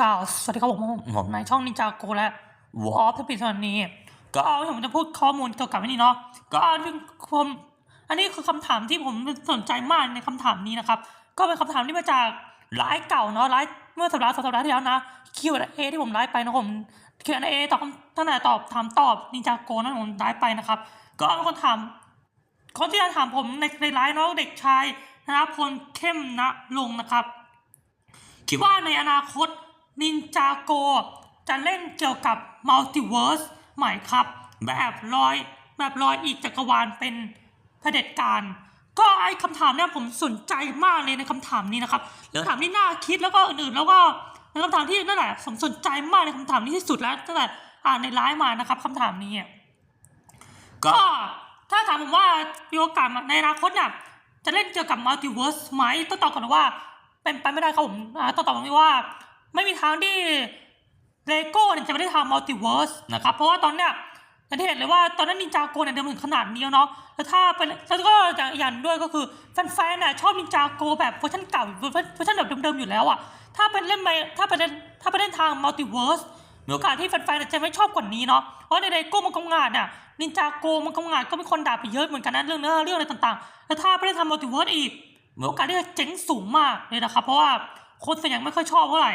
กล่าวสวัสดีครับผมผมผมในช่องนินจาโกและวอลพิพิธภัณฑ์นี้ ก็เอาที่ผมจะพูดข้อมูลเกี่ยวกับอันนี้เนาะก็เอาที่ผมอันนี้คือคำถามที่ผมสนใจมากในคำถามนี้นะครับ ก็เป็นคำถามที่มาจากไลฟ์เก่าเนาะไลฟ์เมื่อสัปดาห์สองสัปดาห์ที่แล้วนะ Q&A ที่ผมไลฟ์ไปนะผม Q&A ตอบคำตั้งแต่ตอบถามตอบนินจาโกนั่นผมไลฟ์ไปนะครับ ก็มีคนถามคนที่จะถามผมในในไลฟ์เนาะเด็กชายธนพลเข้มณลงค์นะครับคิดว่าว่าในอนาคต นินจาโกจะเล่นเกี่ยวกับมัลติเวิร์สใหม่ครับ แบบลอย แบบลอยอีกจักรวาลเป็นเผด็จการ ก็ไอ้คำถามเนี่ยผมสนใจมากเลยในคำถามนี้นะครับคำถามนี้น่าคิดแล้วก็อื่นๆแล้วก็เป็นคำถามที่นั่นแหละผมสนใจมากในคำถามนี้ที่สุดแล้วตั้งแต่อ่านในไลฟ์มานะครับคำถามนี้ก็ก็ถ้าถามผมว่ามีโอกาสในอนาคตเนี่ยจะเล่นเกี่ยวกับมัลติเวิร์สไหมต้องตอบก่อนว่า เป็นไปไม่ได้ครับผมอ่าต้องตอบแบบนี้ว่า ไม่มีทางที่เลโก้เนี่ยจะไม่ได้ทำมัลติเวิร์สนะครับเพราะว่าตอนเนี้ยอย่างที่เห็นเลยว่าตอนนั้นนินจาโกเนี่ยเดินมาถึงขนาดนี้แล้วเนาะแล้วถ้าเป็นแล้วก็อย่างอย่างด้วยก็คือแฟนๆน่ะชอบนินจาโกแบบเวอร์ชันเก่าเวอร์ชันเวอร์ชันแบบเดิมๆอยู่แล้วอะถ้าเป็นเล่นไปถ้าเป็นเล่นถ้าเป็นเล่นทางมัลติเวิร์สมีโอกาสที่แฟนๆจะไม่ชอบกว่านี้เนาะ เพราะในเลโก้มันกงานน่ะ นินจาโกมันกงานก็มีคนด่าไปเยอะเหมือนกันนะเรื่องเนื้อเรื่องอะไรต่างๆ แล้วถ้าไม่ได้ทำมัลติเวิร์สอีกมีโอกาสที่จะเจ๊งสูงมากเลยนะครับ เพราะว่าคนส่วนใหญ่ไม่ค่อยชอบเท่าไหร่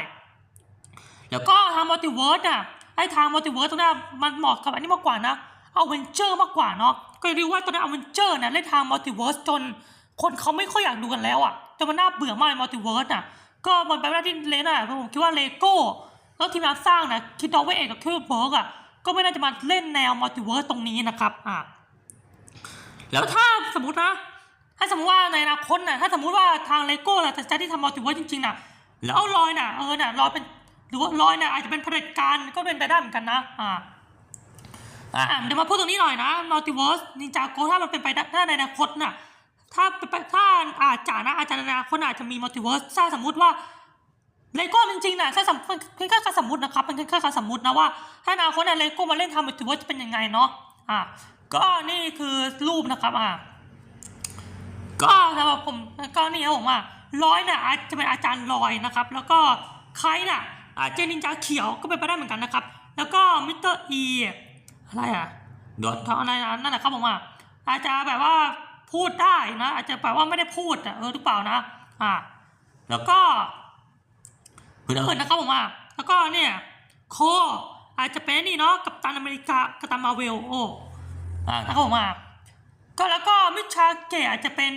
แล้วก็ทางมัลติเวิร์สน่ะไอ้ทางมัลติเวิร์สตรงเนี้ยมันเหมาะกับอันนี้มากกว่านะเอาเวนเจอร์มากกว่าเนาะก็เรียกว่าตอนนี้เอาเวนเจอร์เนี่ยเล่นทางมัลติเวิร์สจนคนเขาไม่ค่อยอยากดูกันแล้วอะจนมันน่าเบื่อมากมัลติเวิร์สอะก็มันเป็นไปไม่ได้ที่เลน่ะผมคิดว่าเลโก้แล้วทีมงานสร้างนะคิดดอเวเอกกับคิวเบิร์กอะก็ไม่น่าจะมาเล่นแนวมัลติเวิร์สตรงนี้นะครับอะแล้วถ้าสมมตินะ ถ้าสมมติว่าในอนาคตน่ะถ้าสมมติว่าทางเลโก้น่ะจะที่ทำมัลติเวิร์สจริงๆน่ะแล้วเอาลอยน่ะเออน่ะลอยเป็น หรือว่าลอยน่ะอาจจะเป็นเผด็จการก็เป็นไปได้เหมือนกันนะอ่าอะอะเดี๋ยวมาพูดตรงนี้หน่อยนะมัลติเวิร์สนินจาโกถ้ามันเป็นไปได้ถ้าในอนาคตน่ะถ้าเป็นไปถ้าอาจจะนะอาจจะในอนาคตอาจจะมีมัลติเวิร์สถ้าสมมติว่าเลโก้จริงๆน่ะถ้าสมเป็นแค่การสมมตินะครับเป็นแค่การสมมตินะว่า ถ้าอนาคตน่ะเลโก้มาเล่นทำมัลติเวิร์สจะเป็นยังไงเนาะอะก็นี่คือรูปนะครับอะก็ก็สำหรับผมก็นี่ครับผมอะร้อยน่ะอาจจะเป็นอาจารย์ลอยนะครับ แล้วก็ใครน่ะอาจ เจจะนินจาเขียวก็เป็นไปได้เหมือนกันนะครับ แล้วก็มิสเตอร์อีอะไรอะโดนทอะไรนะนั่นแหละครับผมอะอาจจะแบบว่าพูดได้นะ อาจจะแบบว่าไม่ได้พูดอะเออหรือเปล่านะ อ่า แล้วก็เพื่อนนะครับผมอะแล้วก็เนี่ยโคอาจจะเป็นนี่เนาะกัปตันอเมริกากัปตันมาเวลโอ้อะนะครับผมอะก็แล้วก็มิชาเกอาจจะเป็น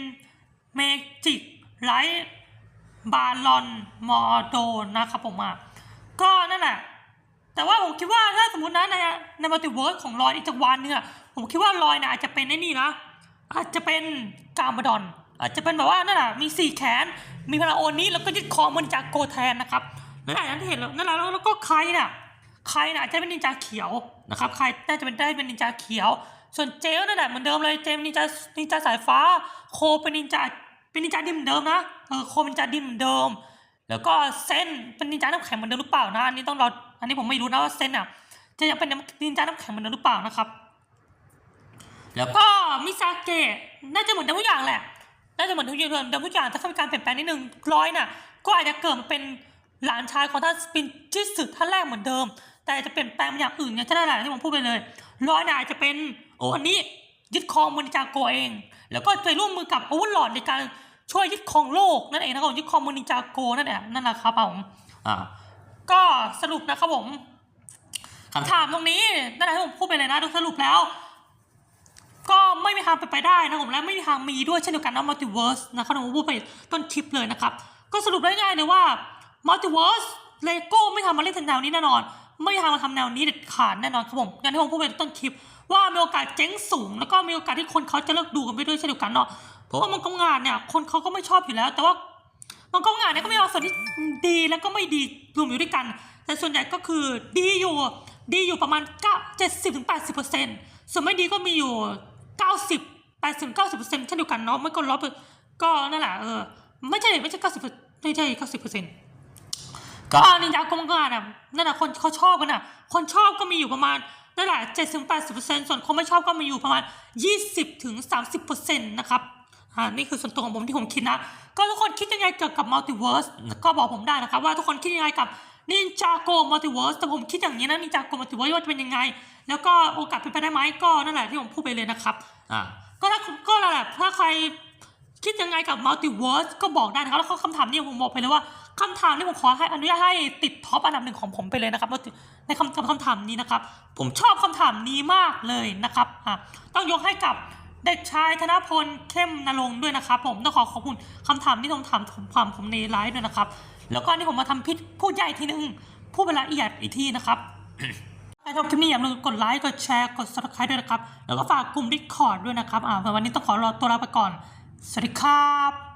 เมจิกไลท์บาลอนมอโดนนะครับผมอะ ก็นั่นแหละแต่ว่าผมคิดว่าถ้าสมมตินะในในมัลติเวิร์สของลอยอีกจักรวาลเนี่ยผมคิดว่าลอยน่ะอาจจะเป็นไอ้นี่นะ อาจจะเป็นกามาดอน อาจจะเป็นแบบว่านั่นแหละมีสี่แขน มีพลังโอนี้แล้วก็ยึดคอมันจากโกแทนนะครับนั่นแหละอย่างที่เห็นแล้วนั่นแหละแล้วแล้วก็ใครน่ะใครน่ะอาจจะเป็นนินจาเขียวนะครับใครน่าจะเป็นได้เป็นนินจาเขียว ส่วนเจลนั่นแหละเหมือนเดิมเลยเจมนินจานินจาสายฟ้า โคเป็นนินจาเป็นนินจาดิมเดิมนะเออโคเป็นนินจาดิมเดิม แล้วก็เซนเป็นนินจาน้ำแข็งเหมือนเดิมหรือเปล่านะอันนี้ต้องรออันนี้ผมไม่รู้นะว่าเซนอะจะยังเป็นนินจาน้ำแข็งเหมือนเดิมหรือเปล่านะครับ แล้วก็มิซาเกะน่าจะเหมือนเดิมทุกอย่างแหละน่าจะเหมือนทุกอย่างเดิมทุกอย่างแต่ถ้ามีการเปลี่ยนแปลงนิดนึงร้อยน่ะก็อาจจะเกิดมาเป็นหลานชายของท่านสปินจิสึท่านแรกเหมือนเดิม แต่จะเปลี่ยนแปลงเป็นอย่างอื่นเนี่ยใช่ได้แหละที่ผมพูดไปเลยร้อยน่ะอาจจะเป็นโอ้อันนี้ยึดครองมอนิจากโกเอง แล้วก็ไปร่วมมือกับอาวุธหลอดในการ ช่วยยึดครองโลกนั่นเองนะครับยึดครองมอนิจากโกนั่นแหละนั่นแหละครับผมอะก็สรุปนะครับผมคำถามถามตรงนี้นั่นแหละที่ผมพูดไปเลยนะโดยสรุปแล้ว ก็ไม่มีทางเป็นไปได้นะผมและไม่มีทางมีด้วยเช่นเดียวกันนะมัลติเวิร์สนะครับผมพูดไปต้นคลิปเลยนะครับ ก็สรุปได้ง่ายเลยว่ามัลติเวิร์สเลโก้ไม่ทำมาเล่นแนวนี้แน่นอน ไม่ทำมาทำแนวนี้เด็ดขาดแน่นอนครับผมอย่างที่ผมพูดไปต้นคลิป ว่ามีโอกาสเจ๊งสูง แล้วก็มีโอกาสที่คนเขาจะเลิกดูกันไปด้วยเช่นเดียวกันเนาะเพราะว่ามันกงานเนี่ยคนเขาก็ไม่ชอบอยู่แล้ว แต่ว่าบางกองงานเนี่ยก็มีบางส่วนที่ดีแล้วก็ไม่ดีรวมอยู่ด้วยกัน แต่ส่วนใหญ่ก็คือดีอยู่ดีอยู่ประมาณ9 70ถึง80เปอร์เซ็นต์ส่วนไม่ดีก็มีอยู่ 90 80 90เปอร์เซ็นต์เช่นเดียวกันเนาะไม่ก็ร้อยก็นั่นแหละเออไม่ใช่ไม่ใช่90ไม่ใช่90เปอร์เซ็นต์ ก็ก็นินจากองงานอะนั่นแหละคนเขาชอบกันอะ คนชอบก็มีอยู่ประมาณนั่นแหละ7ถึง80เปอร์เซ็นต์ส่วนคนไม่ชอบก็มีอยู่ประมาณ20ถึง30เปอร์เซ็นต์นะครับอ่านี่คือส่วนตัวของผมที่ผมคิดนะ ก็ทุกคนคิดยังไงเกี่ยวกับมัลติเวิร์สก็บอกผมได้นะครับ ว่าทุกคนคิดยังไงกับนินจาโกมัลติเวิร์สแต่ผมคิดอย่างนี้นะนินจาโกมัลติเวิร์สว่าจะเป็นยังไง แล้วก็โอกาสเป็นไปได้ไหมก็นั่นแหละที่ผมพูดไปเลยนะครับอ่าก็ถ้าก็นั่นแหละถ้าใคร คิดยังไงกับมัลติเวิร์สก็บอกได้นะครับ แล้วก็คำถามนี้ผมบอกไปเลยว่าคำถามนี้ผมขอให้อนุญาตให้ติดท็อปอันดับหนึ่งของผมไปเลยนะครับในคำคำถามนี้นะครับ ผมชอบคำถามนี้มากเลยนะครับอะต้องยกให้กับเด็กชายธนพลเข้มนรงค์ด้วยนะครับ ผมต้องขอขอบคุณคำถามที่ผมถามผมความผมในไลฟ์ด้วยนะครับ แล้วก็นี่ผมมาทำพิษพูดใหญ่ทีนึงพูดเวลาละเอียดอีกทีนะครับใครชอบคลิปนี้อย่าลืมกดไลค์กดแชร์กด subscribe ด้วยนะครับ แล้วก็ฝากกลุ่ม Discord ด้วยนะครับอ่าวันนี้ต้องขอรอตัวลาไปก่อน สวัสดีครับ